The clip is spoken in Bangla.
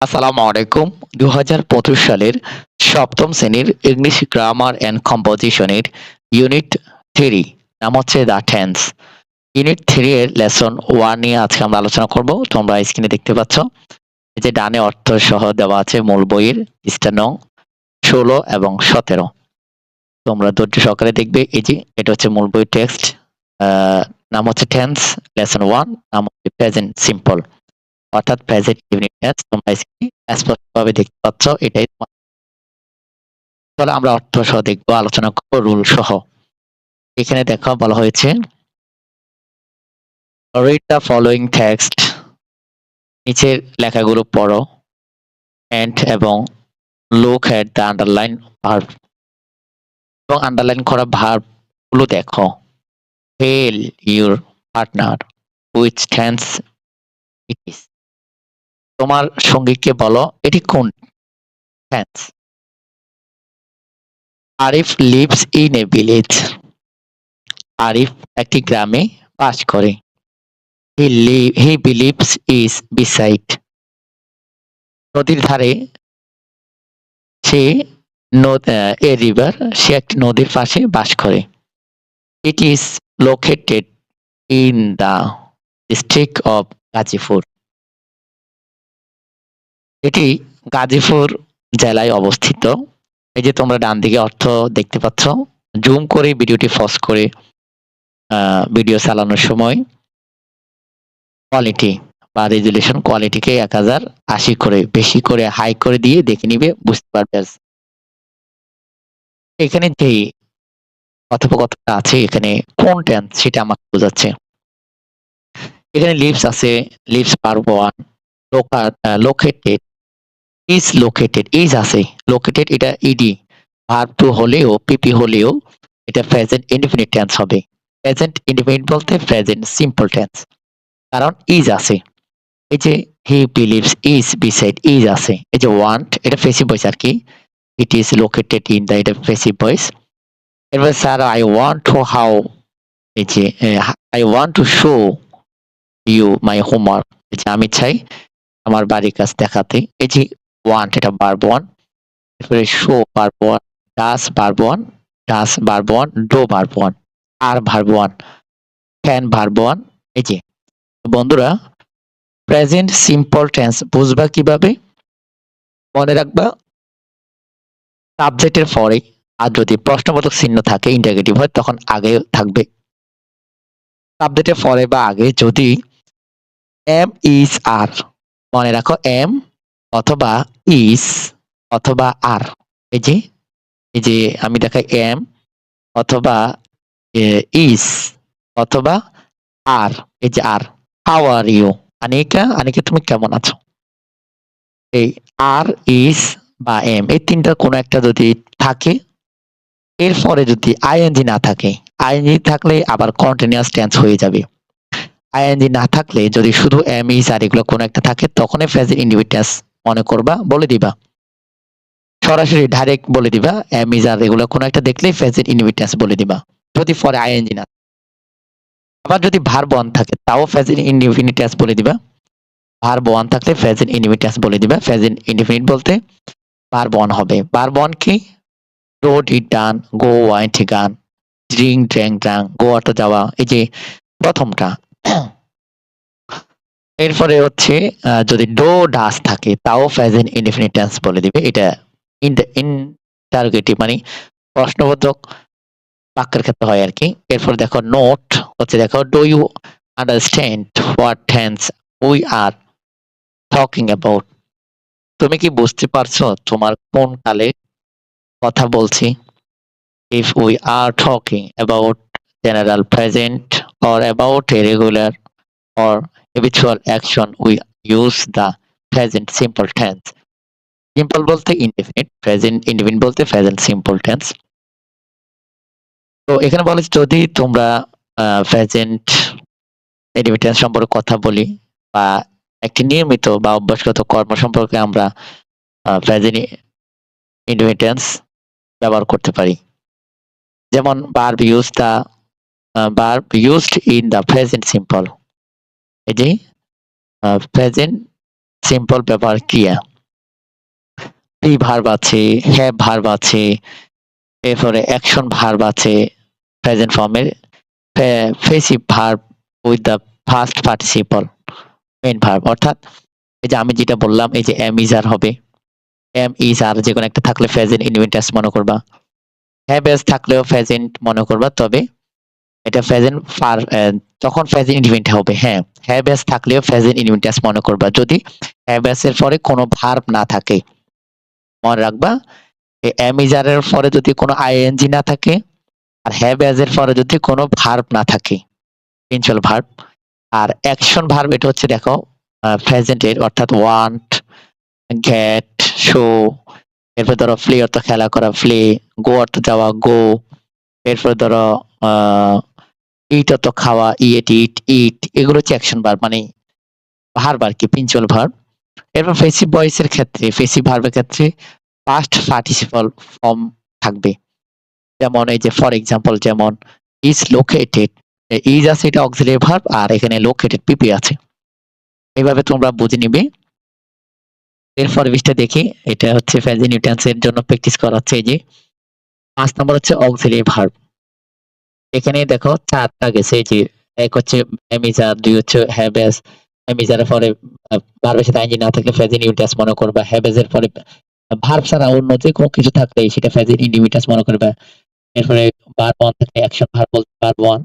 আসসালামু আলাইকুম। দু হাজার পঁচিশ সালের সপ্তম শ্রেণির ইংলিশ গ্রামার অ্যান্ড কম্পোজিশনের ইউনিট থ্রি নাম হচ্ছে দ্য টেন্স ইউনিট থ্রি এর লেসন ওয়ান নিয়ে আজকে আমরা আলোচনা করব। তোমরা স্ক্রিনে দেখতে পাচ্ছ এই যে ডানে অর্থ সহ দেওয়া আছে মূল বইয়ের পৃষ্ঠা নং ষোলো এবং সতেরো। তোমরা ধৈর্য সহকারে দেখবে এই যে এটা হচ্ছে মূল বই টেক্সট নাম হচ্ছে টেন্স লেসন ওয়ান নাম হচ্ছে প্রেজেন্ট সিম্পল অর্থাৎ প্রেজেন্ট ইউনিট টেন্স তোমরা স্ক্রিনে স্পষ্টভাবে দেখতে পাচ্ছ, এটাই তোমার। তাহলে আমরা অর্থ সহ দেখব, আলোচনা করব রুল সহ এখানে দেখো বলা হয়েছে, read the following text, নিচের লেখাগুলো পড়ো, and এবং look at the underline verb এবং আন্ডারলাইন করা ভার্বগুলো দেখো। tell your partner which tense it is তোমার সঙ্গীকে বলো, এটি কোন? Tense. Arif lives in a village Arif একটি গ্রামে বাস করে। He live he believes is beside নদীর ধারে সে এ রিভার সে একটি নদীর পাশে বাস করে। It is located in the district of Gazipur এটি গাজীপুর জেলায় অবস্থিত। এই যে তোমরা ডান দিকে অর্থ দেখতে পাচ্ছ, জুম করে ভিডিওটি ফস করে ভিডিও চালানোর সময় কোয়ালিটি বা রেজুলেশন কোয়ালিটিকে এক হাজার আশি করে, বেশি করে হাই করে দিয়ে দেখে নিবে, বুঝতে পারবে এখানে যে কথোপকথনটা আছে, এখানে কোন টেন্স সেটা আমাকে বোঝাচ্ছে। এখানে লিভস আছে leaves per one located is located is আছে লোকেটেড এটা ইডি ভার্ব টু হলেও পিপি হলেও, এটা প্রেজেন্ট ইনডিফিনিট টেন্স হবে। প্রেজেন্ট ইনডিফিনিট বলতে প্রেজেন্ট সিম্পল টেন্স কারণ ইজ আছে। এই যে he believes is beside is আছে। এই যে ওয়ান্ট এটা ফেসিভ ভয়েস আর কি। It is located in the এটা ফেসিভ ভয়েস এরপর sir I want to how এই যে I want to show you my homework যে আমি চাই আমার বাড়ির কাজ দেখাতে। এই যে ওয়ান্ট এটা বারব ওয়ান এরপরে show verb one does verb one does verb one do verb one R verb one can verb one এই যে। বন্ধুরা প্রেজেন্ট সিম্পল টেন্স বুঝবা কীভাবে? মনে রাখবা সাবজেক্টের পরে আর যদি প্রশ্নবোধক চিহ্ন থাকে ইন্টারগেটিভ হয়, তখন আগে থাকবে। সাবজেক্টের পরে বা আগে যদি এম ইজ আর মনে রাখো এম অথবা ইস অথবা আর এই যে এই যে আমি দেখাই এম অথবা ইস অথবা আর এই যে আর how are you Anika Anika, তুমি কেমন আছো? এই আর ইস বা এম এই তিনটা কোনো একটা যদি থাকে, এরপরে যদি আইএনজি না থাকে আইএনজি থাকলে আবার কন্টিনিউয়াস টেন্স হয়ে যাবে। আইএনজি না থাকলে যদি শুধু এম ইস আর এগুলো কোনো একটা থাকে, তখনই প্রেজেন্ট ইন্ডিভিটেন্স মনে করবা, বলে দিবা। সরাসরি ডাইরেক্ট বলে দিবা ইজ এগুলো কোনো একটা দেখলেই প্রেজেন্ট ইন্ডিভিটেন্স বলে দিবা। যদি পরে আইএনজি না আবার যদি ভার বন থাকে, তাও প্রেজেন্ট ইনডিফিনিট বলে দিবা। ভার বন থাকলে প্রেজেন্ট ইনডিফিনিট বলে দিবা প্রেজেন্ট ইনডিফিনিট বলতে। ভার বন হবে। ভার বন কি? রোড ইট ডান গো ওয়াইন্ট গান ড্রিং ড্র্যাং ড্রাং গো অর্থ যাওয়া, এই যে প্রথমটা। এরপরে হচ্ছে যদি ডো ডাস থাকে, তাও প্রেজেন্ট ইনডিফিনিট টেন্স বলে দিবে। এটা ইন্টারোগেটিভ মানে প্রশ্নবোধক বাক্যের ক্ষেত্রে হয় আর কি। এরপর দেখো নোট হচ্ছে দেখো do you understand what tense we are talking about তুমি কি বুঝতে পারছ তোমার কোন কালে কথা বলছি? If we are talking about general present or about a regular or habitual action we use the present simple tense simple বলতে ইনডেফিনিট প্রেজেন্ট ইনডেফিনিট বলতে প্রেজেন্ট সিম্পল টেন্স তো এখানে বলে যদি তোমরা প্রেজেন্ট এডিমিটেন্স সম্পর্কে কথা বলি, বা একটি নিয়মিত বা অভ্যাসগত কর্ম সম্পর্কে আমরা প্রেজেন্ট ইন্ডিমিটেন্স ব্যবহার করতে পারি। যেমন verb use the verb used in the present simple যে প্রেজেন্ট সিম্পল ব্যবহার ক্রিয়া। প্রি ভার্ব আছে হ্যাভ ভার্ব আছে, এরপরে অ্যাকশন ভার্ব আছে প্রেজেন্ট ফর্মের passive verb with the first participle main verb অর্থাৎ এই যে আমি যেটা বললাম, এই যে এম ইজ আর হবে। এম ইজ আর যে কোনো একটা থাকলে প্রেজেন্ট ইনভিন্টাস মনে করবা। হ্যাভ এস থাকলেও প্রেজেন্ট মনে করবা, তবে এটা প্রেজেন্ট ফার তখন প্রেজেন্ট ইনভিন্ট হবে হ্যাঁ। হ্যাভ এস থাকলেও প্রেজেন্ট ইনভিন্টাস মনে করবা। যদি হ্যাভ এস এর পরে কোনো ভার্ব না থাকে, মনে রাখবা এর পরে যদি কোনো আইএনজি না থাকে, আর হ্যাভ এস এর পরে যদি কোনো ভার্ব না থাকে প্রিন্সিপাল ভার্ব আর অ্যাকশন ভার্ব এটা হচ্ছে দেখো প্রেজেন্টের অর্থাৎ ওয়ান্ট গেট শো এরপর ধরো প্লে অর্থ খেলা করা প্লে গো অর্থ যাওয়া গো এরপর ধরো ইট অত খাওয়া ইট ইট ইট এগুলো হচ্ছে অ্যাকশন ভার্ব মানে ভার্ব আর কি প্রিন্সিপাল ভার্ব এরপর ফেসিভ ভয়েসের ক্ষেত্রে ফেসিভ ভার্বের ক্ষেত্রে পাস্ট পার্টিসিপাল ফর্ম থাকবে। যেমন এই যে ফর এক্সাম্পল যেমন ইজ লোকেটেড ইজ আছে এটা অক্সিলারি ভার্ব আর এখানে লোকেটেড পিপি আছে। এইভাবে তোমরা বুঝে নিবে। এরপর বিষটা দেখি, এটা হচ্ছে ফ্যাজি নিউটেন্স এর জন্য প্র্যাকটিস করা হচ্ছে এই যে, পাঁচ নম্বর হচ্ছে অক্সিলারি ভার্ব এখানে দেখো চারটা গেছে, এই যে এক হচ্ছে অ্যামিজার দুই হচ্ছে হ্যাবেস অ্যামিজার পরে ভার্বের সাথে আইনজি না থাকলে ফ্যাজি ইউটাস মনে করবা হ্যাবেজের পরে ভার্ব ছাড়া অন্য যে কোনো কিছু থাকলে সেটা ফ্যাজি ইন্ডিমিটাস মনে করবা। এরপরে বার ওয়ান থাকলে অ্যাকশন ভার্ব বলতে বার ওয়ান